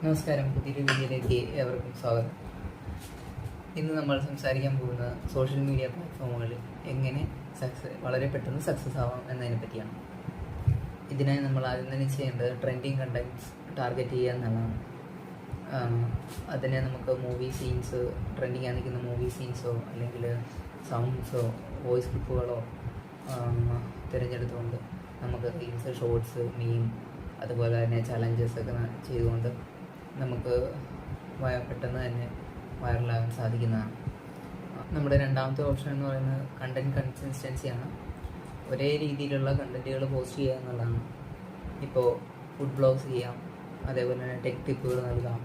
നമസ്കാരം. പുതിയൊരു വീഡിയോയിലേക്ക് ഏവർക്കും സ്വാഗതം. ഇന്ന് നമ്മൾ സംസാരിക്കാൻ പോകുന്ന സോഷ്യൽ മീഡിയ പ്ലാറ്റ്ഫോമുകളിൽ എങ്ങനെ സക്സസ് വളരെ പെട്ടെന്ന് സക്സസ് ആവാം എന്നതിനെ പറ്റിയാണ്. ഇതിനായി നമ്മൾ ആദ്യം തന്നെ ചെയ്യേണ്ടത് ട്രെൻഡിങ് കണ്ടന്റ്സ് ടാർഗറ്റ് ചെയ്യുക എന്നുള്ളതാണ്. അതിനെ നമുക്ക് മൂവി സീൻസ് ട്രെൻഡിങ് ആയി നിൽക്കുന്ന മൂവി സീൻസോ അല്ലെങ്കിൽ സൗണ്ട്സോ വോയിസ് ക്ലിപ്പുകളോ തിരഞ്ഞെടുത്തുകൊണ്ട് നമുക്ക് റീൽസ് ഷോർട്സ് മീം അതുപോലെ തന്നെ ചലഞ്ചസ് ഒക്കെ ചെയ്തുകൊണ്ട് നമുക്ക് പെട്ടെന്ന് തന്നെ വൈറലാകാൻ സാധിക്കുന്നതാണ്. നമ്മുടെ രണ്ടാമത്തെ ഓപ്ഷൻ എന്ന് പറയുന്നത് കണ്ടന്റ് കൺസിസ്റ്റൻസിയാണ് ഒരേ രീതിയിലുള്ള കണ്ടന്റുകൾ പോസ്റ്റ് ചെയ്യുക എന്നുള്ളതാണ്. ഇപ്പോൾ ഫുഡ് ബ്ലോഗ്സ് ചെയ്യാം അതേപോലെ തന്നെ ടെക് ടിപ്പുകൾ നൽകാം.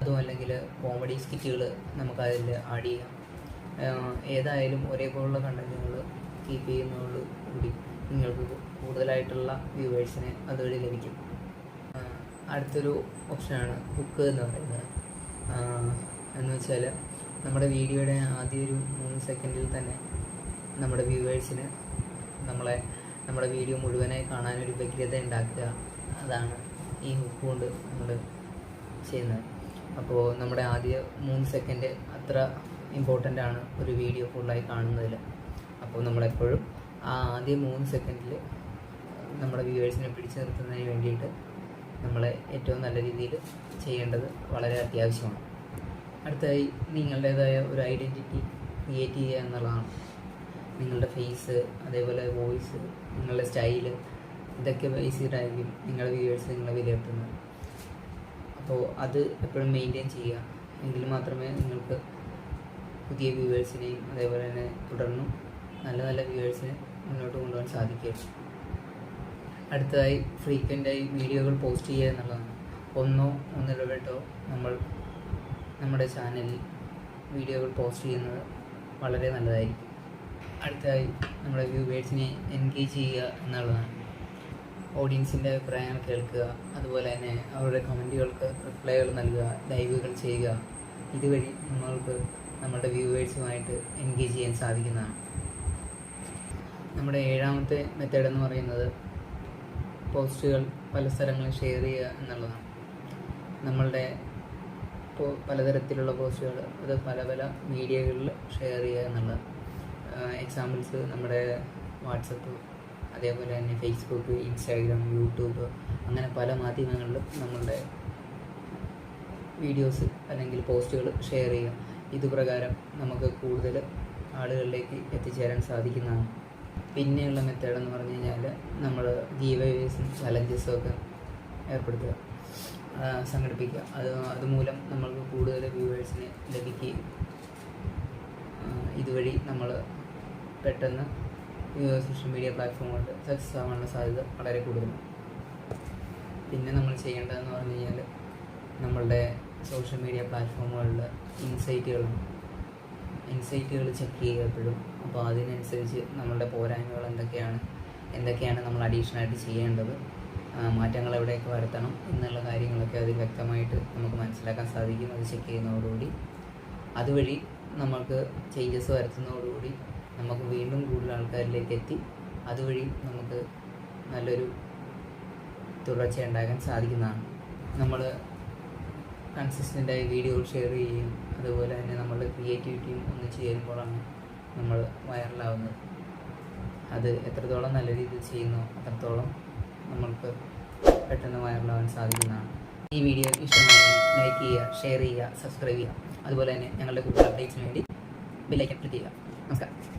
അതും അല്ലെങ്കിൽ കോമഡി സ്കിറ്റുകൾ നമുക്ക് അതിൽ ആഡ് ചെയ്യാം. ഏതായാലും ഒരേപോലുള്ള കണ്ടന്റുകൾ കീപ്പ് ചെയ്യുന്നതോട് കൂടി നിങ്ങൾക്ക് കൂടുതലായിട്ടുള്ള വ്യൂവേഴ്സിനെ അതുവഴി ലഭിക്കും. അടുത്തൊരു ഓപ്ഷനാണ് ഹുക്ക് എന്ന് പറയുന്നത്. എന്ന് വെച്ചാൽ നമ്മുടെ വീഡിയോയുടെ ആദ്യ ഒരു മൂന്ന് സെക്കൻഡിൽ തന്നെ നമ്മുടെ വ്യൂവേഴ്സിന് നമ്മളെ നമ്മുടെ വീഡിയോ മുഴുവനായി കാണാനൊരു വ്യഗ്രത ഉണ്ടാക്കുക. അതാണ് ഈ ഹുക്ക് കൊണ്ട് നമ്മൾ ചെയ്യുന്നത്. അപ്പോൾ നമ്മുടെ ആദ്യ മൂന്ന് സെക്കൻഡ് അത്ര ഇമ്പോർട്ടന്റ് ആണ് ഒരു വീഡിയോ ഫുള്ളായി കാണുന്നതിൽ. അപ്പോൾ നമ്മളെപ്പോഴും ആ ആദ്യ മൂന്ന് സെക്കൻഡിൽ നമ്മുടെ വ്യൂവേഴ്സിനെ പിടിച്ചു നിർത്തുന്നതിന് വേണ്ടിയിട്ട് നമ്മളെ ഏറ്റവും നല്ല രീതിയിൽ ചെയ്യേണ്ടത് വളരെ അത്യാവശ്യമാണ്. അടുത്തതായി നിങ്ങളുടേതായ ഒരു ഐഡന്റിറ്റി ക്രിയേറ്റ് ചെയ്യുക എന്നുള്ളതാണ്. നിങ്ങളുടെ ഫേസ് അതേപോലെ വോയിസ് നിങ്ങളുടെ സ്റ്റൈൽ ഇതൊക്കെ ബേസ് ചെയ്തിട്ടായിരിക്കും നിങ്ങളുടെ വ്യൂവേഴ്സ് നിങ്ങളെ വിലയിരുത്തുന്നത്. അപ്പോൾ അത് എപ്പോഴും മെയിന്റെയിൻ ചെയ്യുക. എങ്കിൽ മാത്രമേ നിങ്ങൾക്ക് പുതിയ വ്യൂവേഴ്സിനെയും അതേപോലെ തന്നെ തുടർന്നും നല്ല നല്ല വ്യൂവേഴ്സിനെ മുന്നോട്ട് കൊണ്ടുപോകാൻ സാധിക്കുകയുള്ളൂ. അടുത്തതായി ഫ്രീക്വന്റായി വീഡിയോകൾ പോസ്റ്റ് ചെയ്യുക എന്നുള്ളതാണ്. ഒന്നോ ഒന്നിടവിട്ടോ നമ്മൾ നമ്മുടെ ചാനലിൽ വീഡിയോകൾ പോസ്റ്റ് ചെയ്യുന്നത് വളരെ നല്ലതായിരിക്കും. അടുത്തതായി നമ്മുടെ വ്യൂവേഴ്സിനെ എൻഗേജ് ചെയ്യുക എന്നുള്ളതാണ്. ഓഡിയൻസിന്റെ അഭിപ്രായങ്ങൾ കേൾക്കുക അതുപോലെ തന്നെ അവരുടെ കമന്റുകൾക്ക് റിപ്ലൈകൾ നൽകുക ലൈവുകൾ ചെയ്യുക ഇതുവഴി നമ്മൾക്ക് നമ്മുടെ വ്യൂവേഴ്സുമായിട്ട് എൻഗേജ് ചെയ്യാൻ സാധിക്കുന്നതാണ്. നമ്മുടെ ഏഴാമത്തെ മെത്തേഡ് എന്ന് പറയുന്നത് പോസ്റ്റുകൾ പല സ്ഥലങ്ങളിൽ ഷെയർ ചെയ്യുക എന്നുള്ളതാണ്. നമ്മളുടെ പലതരത്തിലുള്ള പോസ്റ്റുകൾ അത് പല പല മീഡിയകളിൽ ഷെയർ ചെയ്യുക എന്നുള്ളത് എക്സാമ്പിൾസ് നമ്മുടെ വാട്സപ്പ് അതേപോലെ തന്നെ ഫേസ്ബുക്ക് ഇൻസ്റ്റാഗ്രാം യൂട്യൂബ് അങ്ങനെ പല മാധ്യമങ്ങളിലും നമ്മളുടെ വീഡിയോസ് അല്ലെങ്കിൽ പോസ്റ്റുകൾ ഷെയർ ചെയ്യുക. ഇതുപ്രകാരം നമുക്ക് കൂടുതൽ ആളുകളിലേക്ക് എത്തിച്ചേരാൻ സാധിക്കുന്നതാണ്. പിന്നെയുള്ള മെത്തേഡ് എന്ന് പറഞ്ഞു കഴിഞ്ഞാൽ നമ്മൾ ജീവവേസും ചലഞ്ചസും ഒക്കെ ഏർപ്പെടുത്തുക സംഘടിപ്പിക്കുക. അത് അതുമൂലം നമ്മൾക്ക് കൂടുതൽ വ്യൂവേഴ്സിനെ ലഭിക്കുകയും ഇതുവഴി നമ്മൾ പെട്ടെന്ന് സോഷ്യൽ മീഡിയ പ്ലാറ്റ്ഫോം കൊണ്ട് സക്സസ് ആവാനുള്ള സാധ്യത വളരെ കൂടുതലാണ്. പിന്നെ നമ്മൾ ചെയ്യേണ്ടതെന്ന് പറഞ്ഞു കഴിഞ്ഞാൽ നമ്മളുടെ സോഷ്യൽ മീഡിയ പ്ലാറ്റ്ഫോമുകളിൽ ഇൻസൈറ്റുകളുണ്ട് ഇൻസൈറ്റുകൾ ചെക്ക് ചെയ്യുക എപ്പോഴും അപ്പോൾ അതിനനുസരിച്ച് നമ്മളുടെ പോരായ്മകൾ എന്തൊക്കെയാണ്? എന്തൊക്കെയാണ് നമ്മൾ അഡീഷണലായിട്ട് ചെയ്യേണ്ടത്? മാറ്റങ്ങൾ എവിടെയൊക്കെ വരുത്തണം എന്നുള്ള കാര്യങ്ങളൊക്കെ അതിൽ വ്യക്തമായിട്ട് നമുക്ക് മനസ്സിലാക്കാൻ സാധിക്കും. അത് ചെക്ക് ചെയ്യുന്നതോടുകൂടി. അതുവഴി നമുക്ക് ചേഞ്ചസ് വരുത്തുന്നതോടുകൂടി നമുക്ക് വീണ്ടും കൂടുതൽ ആൾക്കാരിലേക്ക് എത്തി. അതുവഴി നമുക്ക് നല്ലൊരു തുടർച്ച ഉണ്ടാക്കാൻ സാധിക്കുന്നതാണ്. നമ്മൾ കൺസിസ്റ്റന്റായി വീഡിയോകൾ ഷെയർ ചെയ്യുകയും അതുപോലെ തന്നെ നമ്മളുടെ ക്രിയേറ്റിവിറ്റിയും ഒന്ന് ചേരുമ്പോഴാണ് നമ്മൾ വൈറലാവുന്നത് അത് എത്രത്തോളം നല്ല രീതിയിൽ ചെയ്യുന്നു അത്രത്തോളം നമ്മൾക്ക് പെട്ടെന്ന് വൈറലാവാൻ സാധിക്കുന്നതാണ്. ഈ വീഡിയോ ഇഷ്ടമായി ലൈക്ക് ചെയ്യുക ഷെയർ ചെയ്യുക സബ്സ്ക്രൈബ് ചെയ്യുക. അതുപോലെ തന്നെ ഞങ്ങളുടെ കൂടുതൽ അപ്ഡേറ്റ്സിന് വേണ്ടി ബില്ലേക്ക് ക്ലിക്ക് ചെയ്യുക. നമസ്കാരം.